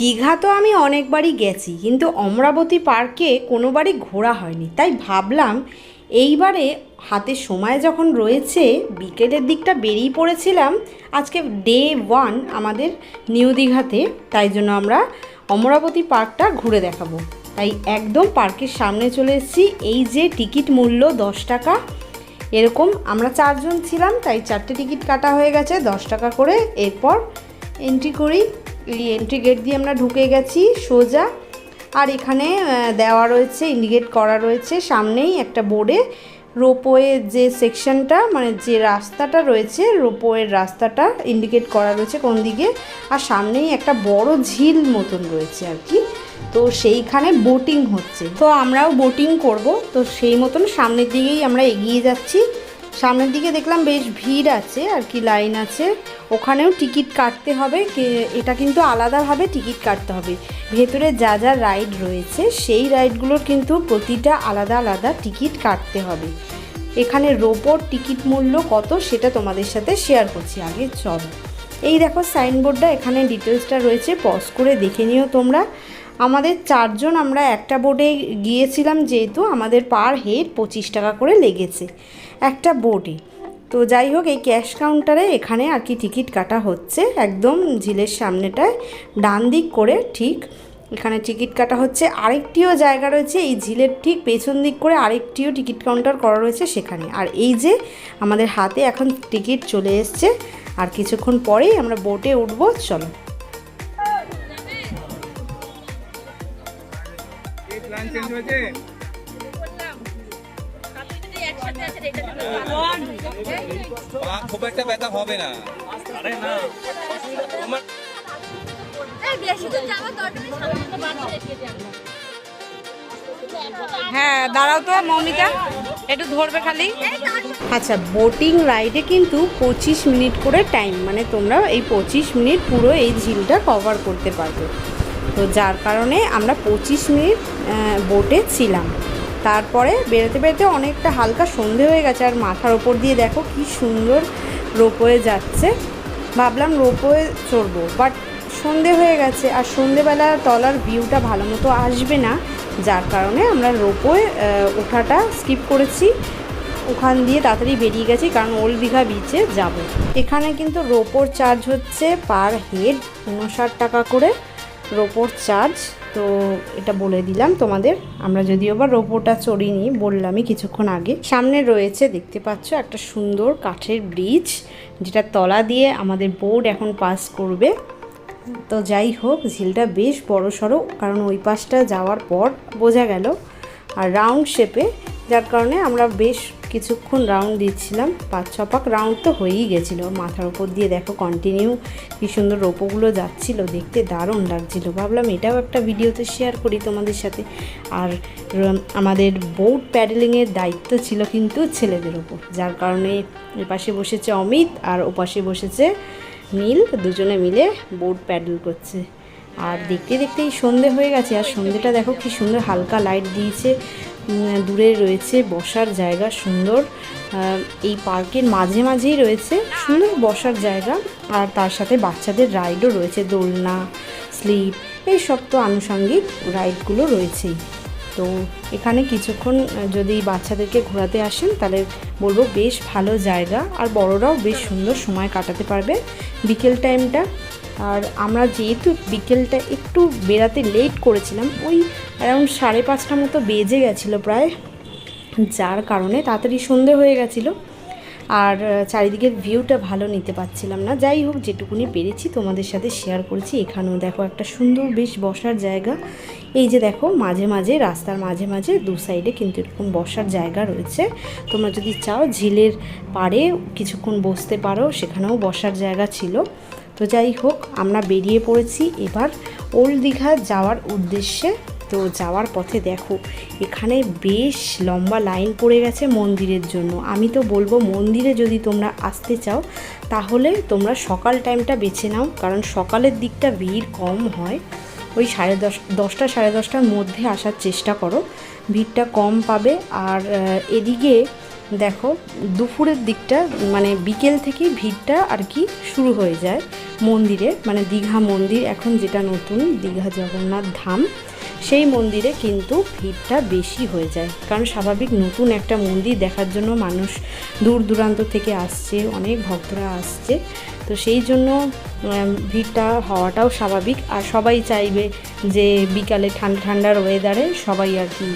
দীঘা তো আমি অনেকবারই গেছি, কিন্তু অমরাবতী পার্কে কোনোবারই ঘোরা হয়নি। তাই ভাবলাম এইবারে হাতে সময় যখন রয়েছে, বিকেলের দিকটা বেরিয়ে পড়েছিলাম। আজকে ডে ওয়ান আমাদের নিউ দীঘাতে, তাই জন্য আমরা অমরাবতী পার্কটা ঘুরে দেখাবো। তাই একদম পার্কের সামনে চলে এসেছি। এই যে টিকিট মূল্য দশ টাকা, এরকম আমরা চারজন ছিলাম, তাই চারটে টিকিট কাটা হয়ে গেছে, দশ টাকা করে। এরপর এন্ট্রি করি। এই এন্ট্রি গেট দিয়ে আমরা ঢুকে গেছি, সোজা। আর এখানে দেওয়া রয়েছে ইন্ডিকেট করা রয়েছে, সামনেই একটা বোর্ডে রোপওয়ে যে সেকশনটা মানে যে রাস্তাটা রয়েছে রোপওয়ের রাস্তাটা ইন্ডিকেট করা রয়েছে কোন দিকে। আর সামনেই একটা বড় ঝিল মতন রয়েছে আর কি। তো সেইখানে বোটিং হচ্ছে। তো আমরাও বোটিং করব। তো সেই মতন সামনের দিকেই আমরা এগিয়ে যাচ্ছি। সামনের দিকে দেখলাম বেশ ভিড় আছে, আর কি লাইন আছে। ওখানেও টিকিট কাটতে হবে এটা কিন্তু আলাদাভাবে টিকিট কাটতে হবে। ভেতরে যা যা রাইড রয়েছে, সেই রাইডগুলোর কিন্তু প্রতিটা আলাদা আলাদা টিকিট কাটতে হবে। এখানে রোপোর টিকিট মূল্য কত সেটা তোমাদের সাথে শেয়ার করছি আগে, চলো। এই দেখো সাইনবোর্ডটা, এখানে ডিটেলসটা রয়েছে, পজ করে দেখে নিও তোমরা। আমাদের চারজন, আমরা একটা বোর্ডে গিয়েছিলাম যেহেতু আমাদের পার হেড পঁচিশ টাকা করে লেগেছে। একটা বোর্ডে তো যাই হোক, এই ক্যাশ কাউন্টারে এখানে আর কি টিকিট কাটা হচ্ছে। একদম ঝিলের সামনেটায়, ডান দিক করে ঠিক এখানে টিকিট কাটা হচ্ছে। আরেকটিও জায়গা রয়েছে, এই ঝিলের ঠিক পেছন দিক করে আরেকটিও টিকিট কাউন্টার করা রয়েছে সেখানে। আর এই যে আমাদের হাতে এখন টিকিট চলে এসছে, আর কিছুক্ষণ পরেই আমরা বোটে উঠবো, চলো। চেঞ্জ হয়েছে? খুব একটা ব্যথা হবে না। আরে না। তোমার হ্যাঁ দাঁড়াও তো মৌমিতা। একটু ধরবে খালি। আচ্ছা বোটিং রাইডে কিন্তু পঁচিশ মিনিট করে টাইম মানে তোমরা এই পঁচিশ মিনিট পুরো এই ঝিলটা কভার করতে পারবে। তো যার কারণে আমরা পঁচিশ মিনিট বোটে ছিলাম। তারপরে বেরোতে বেরোতে অনেকটা হালকা সন্ধে হয়ে গেছে, আর মাথার ওপর দিয়ে দেখো কি সুন্দর রোপওয়ে যাচ্ছে। ভাবলাম রোপওয়ে চড়বো বাট সন্ধে হয়ে গেছে, আর সন্ধেবেলা তলার ভিউটা ভালো মতো আসবে না, যার কারণে আমরা রোপওয়ে ওঠাটা স্কিপ করেছি। ওখান দিয়ে তাড়াতাড়ি বেরিয়ে গেছি, কারণ ওল্ড দীঘা বিচে যাব। এখানে কিন্তু রোপোর চার্জ হচ্ছে পার হেড উনষাট টাকা করে রোপোর চার্জ তো এটা বলে দিলাম তোমাদের। আমরা যদিও বা রোপোটা চড়িনি, বললামই কিছুক্ষণ আগে। সামনে রয়েছে, দেখতে পাচ্ছ, একটা সুন্দর কাঠের ব্রিজ, যেটা তলা দিয়ে আমাদের বোর্ড এখন পাস করবে। তো যাই হোক, ঝিলটা বেশ বড় সড়ো, কারণ ওই পাশটা যাওয়ার পর বোঝা গেল, আর রাউন্ড শেপে, যার কারণে আমরা বেশ কিছুক্ষণ রাউন্ড দিচ্ছিলাম। পাঁচ, ছ পাক রাউন্ড তো হয়েই গেছিল। মাথার ওপর দিয়ে দেখো কন্টিনিউ কী সুন্দর রোপোগুলো যাচ্ছিল। দেখতে দারুণ লাগছিল। ভাবলাম এটাও একটা ভিডিওতে শেয়ার করি তোমাদের সাথে। আর আমাদের বোট প্যাডেলিংয়ের দায়িত্ব ছিল কিন্তু ছেলেদের ওপর যার কারণে এপাশে বসেছে অমিত আর ওপাশে বসেছে নীল। দুজনে মিলে বোট প্যাডেল করছে। আর দেখতে দেখতেই সন্ধে হয়ে গেছে। আর সন্ধেটা দেখো কি সুন্দর হালকা লাইট দিয়েছে। দূরে রয়েছে, বসার জায়গা সুন্দর। এই পার্কের মাঝে মাঝেই রয়েছে সুন্দর বসার জায়গা। আর তার সাথে বাচ্চাদের রাইডও রয়েছে, দোলনা, স্লিপ এই সব তো আনুষঙ্গিক রাইডগুলো রয়েছেই। তো এখানে কিছুক্ষণ যদি বাচ্চাদেরকে ঘোরাতে আসেন, তাহলে বলব বেশ ভালো জায়গা। আর বড়রাও বেশ সুন্দর সময় কাটাতে পারবে। বিকেল টাইমটা আর আমরা যেহেতু বিকেলটা একটু বেড়াতে লেট করেছিলাম, ওই অ্যারাউন্ড সাড়ে পাঁচটা মতো বেজে গেছিল প্রায়। যার কারণে তাড়াতাড়ি সন্ধে হয়ে গেছিল আর চারিদিকের ভিউটা ভালো নিতে পারছিলাম না। যাই হোক, যেটুকুনি পেরেছি তোমাদের সাথে শেয়ার করেছি। এখানেও দেখো একটা সুন্দর বেশ বসার জায়গা। এই যে দেখো, মাঝে মাঝে, রাস্তার মাঝে মাঝে দু সাইডে কিন্তু এরকম বসার জায়গা রয়েছে। তোমরা যদি চাও, ঝিলের পাড়ে কিছুক্ষণ বসতে পারো, সেখানেও বসার জায়গা ছিল। তো যাই হোক, আমরা বেরিয়ে পড়েছি। এবার ওল্ড দীঘা যাওয়ার উদ্দেশ্যে। তো যাওয়ার পথে দেখো, এখানে বেশ লম্বা লাইন পড়ে গেছে মন্দিরের জন্য। আমি তো বলব, মন্দিরে যদি তোমরা আসতে চাও, তাহলে তোমরা সকাল টাইমটা বেছে নাও। কারণ সকালের দিকটা ভিড় কম হয়। ওই সাড়ে দশ, দশটা, সাড়ে দশটার মধ্যে আসার চেষ্টা করো। ভিড়টা কম পাবে। আর এদিকে দেখো, দুপুরের দিকটা মানে বিকেল থেকে ভিড়টা আর কি শুরু হয়ে যায়। মন্দিরে মানে দীঘা মন্দির এখন যেটা নতুন, দীঘা জগন্নাথ ধাম, সেই মন্দিরে কিন্তু ভিড়টা বেশি হয়ে যায়। কারণ স্বাভাবিক নতুন একটা মন্দির দেখার জন্য মানুষ দূর দূরান্ত থেকে আসছে, অনেক ভক্তরা আসছে। তো সেই জন্য ভিড়টা হওয়াটাও স্বাভাবিক। আর সবাই চাইবে যে বিকালে ঠান্ডা ঠান্ডার ওয়েদারে সবাই আর কি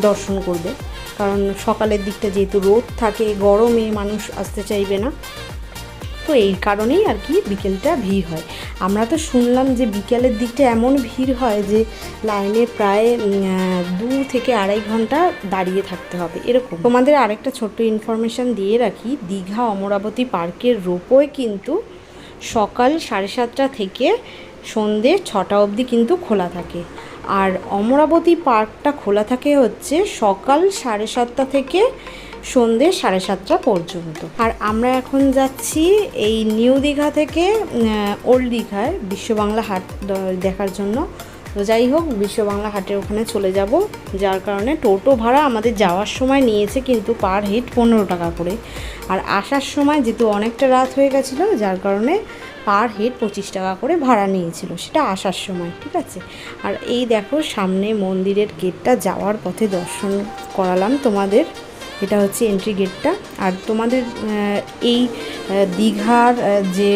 দর্শন করবে। কারণ সকালের দিকটা যেহেতু রোদ থাকে, গরমে মানুষ আসতে চাইবে না। তো এই কারণেই আর কি বিকেলটা ভিড় হয়। আমরা তো শুনলাম যে বিকেলের দিকটা এমন ভিড় হয় যে লাইনে প্রায় দু থেকে আড়াই ঘণ্টা দাঁড়িয়ে থাকতে হবে, এরকম। তোমাদের আরেকটা ছোট্ট ইনফরমেশান দিয়ে রাখি, দীঘা অমরাবতী পার্কের রোপওয়ে কিন্তু সকাল সাড়ে সাতটা থেকে সন্ধে ছটা অবধি কিন্তু খোলা থাকে। আর অমরাবতী পার্কটা খোলা থাকে হচ্ছে সকাল সাড়ে সাতটা থেকে সন্ধে সাড়ে সাতটা পর্যন্ত। আর আমরা এখন যাচ্ছি এই নিউ দীঘা থেকে ওল্ড দীঘায়, বিশ্ব বাংলা হাট দেখার জন্য। তো যাই হোক, বিশ্ব বাংলা হাটের ওখানে চলে যাব, যার কারণে টোটো ভাড়া আমাদের যাওয়ার সময় নিয়েছে কিন্তু পার হেড পনেরো টাকা করে। আর আসার সময় যেহেতু অনেকটা রাত হয়ে গেছিল, যার কারণে পার হেড পঁচিশ টাকা করে ভাড়া নিয়েছিল, সেটা আসার সময়, ঠিক আছে? আর এই দেখো, সামনে মন্দিরের গেটটা যাওয়ার পথে দর্শন করালাম তোমাদের। এটা হচ্ছে এন্ট্রি গেটটা আর তোমাদের এই দীঘার যে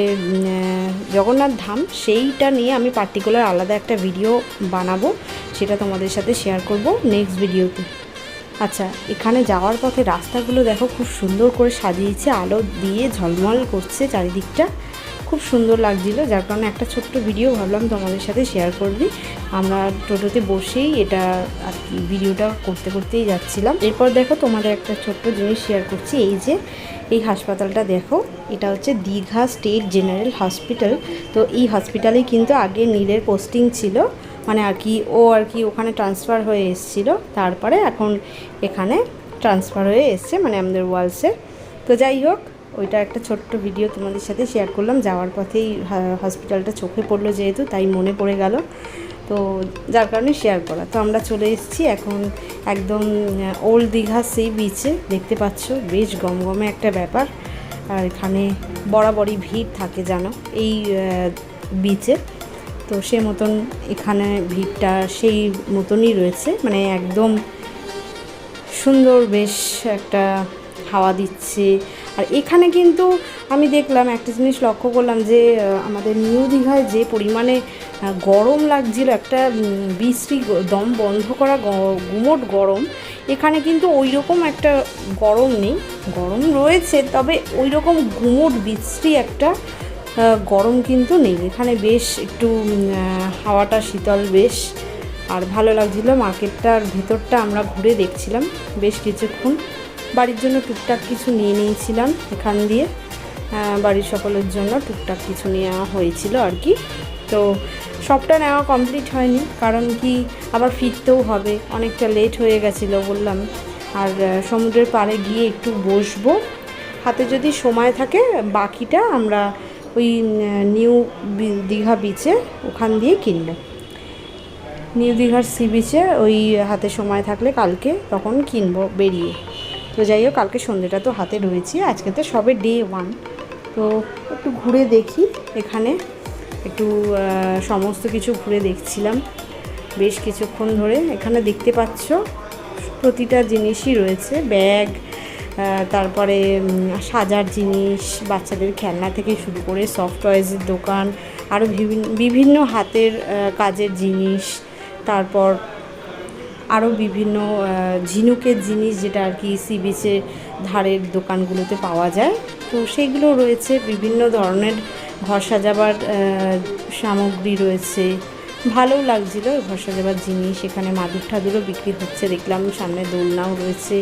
জগন্নাথ ধাম, সেইটা নিয়ে আমি পার্টিকুলার আলাদা একটা ভিডিও বানাবো। সেটা তোমাদের সাথে শেয়ার করব নেক্সট ভিডিওতে আচ্ছা এখানে যাওয়ার পথে রাস্তাগুলো দেখো, খুব সুন্দর করে সাজিয়েছে। আলো দিয়ে ঝলমল করছে চারিদিকটা। খুব সুন্দর লাগছিল, যার কারণে একটা ছোট্ট ভিডিও ভাবলাম তোমাদের সাথে শেয়ার করবি। আমরা টোটোতে বসেই এটা আর কি ভিডিওটা করতে করতেই যাচ্ছিলাম। এরপর দেখো তোমাদের একটা ছোট্ট জিনিস শেয়ার করছি, এই যে, এই হাসপাতালটা দেখো, এটা হচ্ছে দীঘা স্টেট জেনারেল হসপিটাল। তো এই হসপিটালেই কিন্তু আগে নীলের পোস্টিং ছিল মানে আর কি ও আর কি ওখানে ট্রান্সফার হয়ে এসেছিল, তারপরে এখন এখানে ট্রান্সফার হয়ে এসছে মানে আমাদের ওয়ালসে তো যাই হোক ওইটা একটা ছোট্ট ভিডিও তোমাদের সাথে শেয়ার করলাম। যাওয়ার পথেই হসপিটালটা চোখে পড়ল যেহেতু, তাই মনে পড়ে গেল। তো যার কারণে শেয়ার করা। তো আমরা চলে এসেছি এখন একদম ওল্ড দীঘা সেই বিচে দেখতে পাচ্ছ, বেশ গমগমে একটা ব্যাপার। আর এখানে বরাবরই ভিড় থাকে, জানো, এই বিচে তো সে মতন এখানে ভিড়টা সেই মতনই রয়েছে। মানে একদম সুন্দর, বেশ একটা হাওয়া দিচ্ছে। আর এখানে কিন্তু আমি দেখলাম একটা জিনিস লক্ষ্য করলাম যে আমাদের নিউ দীঘায় যে পরিমাণে গরম লাগছিল, একটা বিশ্রী দম বন্ধ করা গুমোট গরম, এখানে কিন্তু ওই রকম একটা গরম নেই। গরম রয়েছে, তবে ওই রকম গুমোট, বিশ্রী একটা গরম কিন্তু নেই। এখানে বেশ একটু হাওয়াটা শীতল বেশ। আর ভালো লাগছিল, মার্কেটটার ভেতরটা আমরা ঘুরে দেখছিলাম বেশ কিছুক্ষণ। বাড়ির জন্য টুকটাক কিছু নিয়ে নিয়েছিলাম এখান দিয়ে। বাড়ির সকলের জন্য টুকটাক কিছু নেওয়া হয়েছিল আর কি। তো সবটা নেওয়া কমপ্লিট হয়নি, কারণ কি আবার ফিরতেও হবে। অনেকটা লেট হয়ে গেছিল বললাম। আর সমুদ্রের পাড়ে গিয়ে একটু বসবো। হাতে যদি সময় থাকে, বাকিটা আমরা ওই নিউ দীঘা বিচে ওখান দিয়ে কিনবো। নিউ দীঘার সি বিচে ওই হাতে সময় থাকলে কালকে তখন কিনবো, বেরিয়ে। তো যাই হোক, কালকে সন্ধ্যেটা তো হাতে রয়েছে, আজকে তো সবে ডে ওয়ান তো একটু ঘুরে দেখি, এখানে একটু সমস্ত কিছু ঘুরে দেখছিলাম। বেশ কিছুক্ষণ ধরে এখানে দেখতে পাচ্ছ, প্রতিটা জিনিসই রয়েছে, ব্যাগ তারপরে সাজার জিনিস, বাচ্চাদের খেলনা থেকে শুরু করে সফট টয়েজের দোকান আরও বিভিন্ন বিভিন্ন হাতের কাজের জিনিস, তারপর আরও বিভিন্ন ঝিনুকের জিনিস যেটা আর কি সি বিচের ধারের দোকানগুলোতে পাওয়া যায়। তো সেইগুলো রয়েছে, বিভিন্ন ধরনের ঘর সাজাবার সামগ্রী রয়েছে। ভালোও লাগছিল ঘর সাজাবার জিনিস, এখানে মাদুর ঠাদুরও বিক্রি হচ্ছে, দেখলাম সামনে দোলনাও রয়েছে।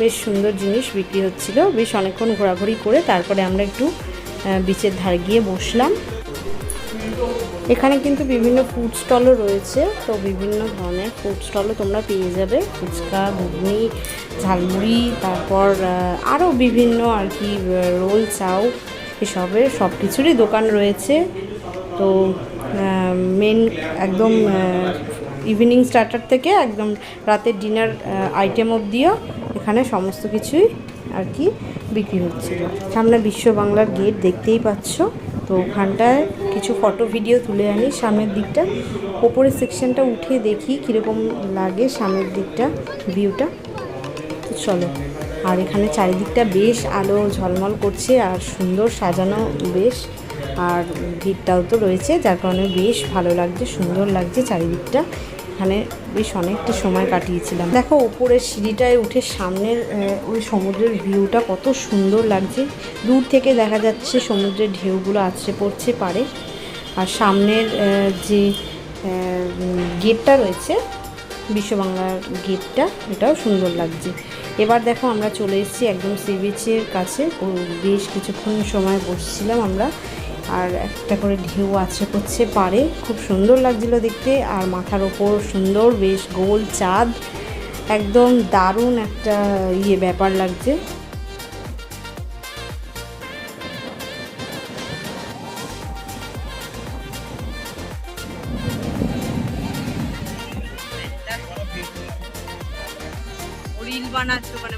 বেশ সুন্দর জিনিস বিক্রি হচ্ছিল, বেশ অনেকক্ষণ ঘোরাঘুরি করে তারপরে আমরা একটু বিচের ধারে গিয়ে বসলাম। এখানে কিন্তু বিভিন্ন ফুড স্টলও রয়েছে। তো বিভিন্ন ধরনের ফুড স্টলও তোমরা পেয়ে যাবে। ফুচকা, ঘুগনি, ঝালমুড়ি, তারপর আরও বিভিন্ন আর কি রোল চাউ এসবের সব কিছুরই দোকান রয়েছে। তো মেন একদম ইভিনিং স্টার্টার থেকে একদম রাতের ডিনার আইটেম অবধিও এখানে সমস্ত কিছুই আর কি বিক্রি হচ্ছিল সামনে বিশ্ব বাংলার গেট দেখতেই পাচ্ছ। তো ওখানটায় কিছু ফটো ভিডিও তুলে আনি সামনের দিকটা। ওপরের সেকশনটা উঠে দেখি কীরকম লাগে সামনের দিকটা ভিউটা চলো। আর এখানে চারিদিকটা বেশ আলো ঝলমল করছে আর সুন্দর সাজানো বেশ। আর ভিড়টাও তো রয়েছে, যার কারণে বেশ ভালো লাগছে, সুন্দর লাগছে চারিদিকটা। এখানে বেশ অনেকটা সময় কাটিয়েছিলাম। দেখো, উপরের সিঁড়িটায় উঠে সামনের ওই সমুদ্রের ভিউটা কত সুন্দর লাগছে। দূর থেকে দেখা যাচ্ছে সমুদ্রের ঢেউগুলো আছড়ে পড়ছে পারে আর সামনের যে গেটটা রয়েছে, বিশ্ববাংলার গেটটা, এটাও সুন্দর লাগছে। এবার দেখো, আমরা চলে এসেছি একদম সি বিচের কাছে। বেশ কিছুক্ষণ সময় বসছিলাম আমরা। আর একটা করে ঢেউ আছে করছে পারে খুব সুন্দর লাগছিল দেখতে আর মাথার ওপর সুন্দর, বেশ গোল চাঁদ। একদম দারুণ একটা ইয়ে ব্যাপার লাগছে। বানাচ্ছে ওখানে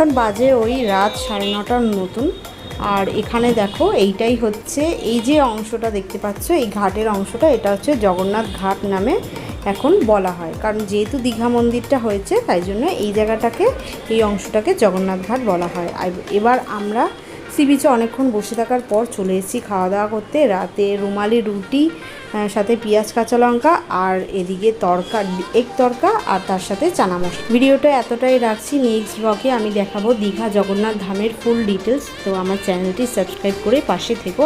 এখন বাজে ওই রাত সাড়ে নটার নতুন। আর এখানে দেখো, এইটাই হচ্ছে এই যে অংশটা দেখতে পাচ্ছ, এই ঘাটের অংশটা, এটা হচ্ছে জগন্নাথ ঘাট নামে এখন বলা হয়। কারণ যেহেতু দীঘা মন্দিরটা হয়েছে, তাই জন্য এই জায়গাটাকে, এই অংশটাকে জগন্নাথ ঘাট বলা হয়। এবার আমরা সি বিচে অনেকক্ষণ বসে থাকার পর চলে এসেছি খাওয়া দাওয়া করতে। রাতে রুমালি রুটি সাথে পেঁয়াজ, কাঁচা লঙ্কা আর এদিকে তরকা এক তরকা আর তার সাথে চানা মশলা। ভিডিওটা এতটাই রাখছি নেক্সট ব্লগে আমি দেখাবো দীঘা জগন্নাথ ধামের ফুল ডিটেলস তো আমার চ্যানেলটি সাবস্ক্রাইব করে পাশে থেকো।